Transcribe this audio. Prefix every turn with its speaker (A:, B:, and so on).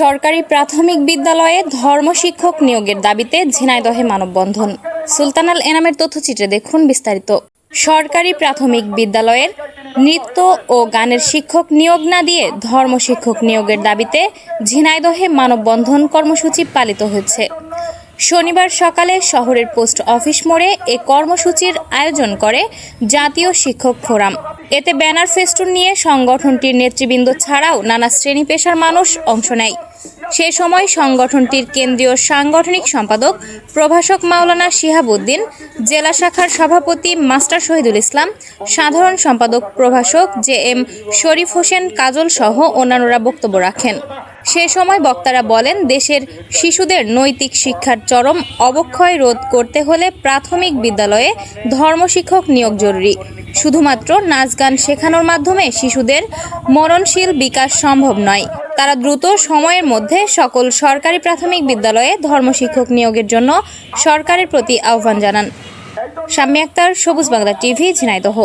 A: সরকারি প্রাথমিক বিদ্যালয়ে ধর্মশিক্ষক নিয়োগের দাবিতে ঝিনাইদহে মানববন্ধন। সুলতানাল এনামের তথ্যচিত্রে দেখুন বিস্তারিত। সরকারি প্রাথমিক বিদ্যালয়ের নৃত্য ও গানের শিক্ষক নিয়োগ না দিয়ে ধর্ম শিক্ষক নিয়োগের দাবিতে ঝিনাইদহে মানববন্ধন কর্মসূচি পালিত হয়েছে। শনিবার সকালে শহরের পোস্ট অফিস মোড়ে এ কর্মসূচির আয়োজন করে জাতীয় শিক্ষক ফোরাম। এতে ব্যানার ফেস্টুন নিয়ে সংগঠনটির নেতৃবৃন্দ ছাড়াও নানা শ্রেণি পেশার মানুষ অংশ নেয়। সে সময় সংগঠনটির কেন্দ্রীয় সাংগঠনিক সম্পাদক প্রভাষক মাওলানা শিহাবুদ্দিন, জেলা শাখার সভাপতি মাস্টার শহীদুল ইসলাম, সাধারণ সম্পাদক প্রভাষক জে এম শরীফ হোসেন কাজল সহ অন্যান্যরা বক্তব্য রাখেন। সে সময় বক্তারা বলেন, দেশের শিশুদের নৈতিক শিক্ষার চরম অবক্ষয় রোধ করতে হলে প্রাথমিক বিদ্যালয়ে ধর্মশিক্ষক নিয়োগ জরুরি। শুধুমাত্র নাচ গান শেখানোর মাধ্যমে শিশুদের মরণশীল বিকাশ সম্ভব নয়। তারা দ্রুত সময়ের মধ্যে সকল সরকারি প্রাথমিক বিদ্যালয়ে ধর্মশিক্ষক নিয়োগের জন্য সরকারের প্রতি আহ্বান জানান। শাম্মী আক্তার, সবুজ বাংলা টিভি, ঝিনাইদহ।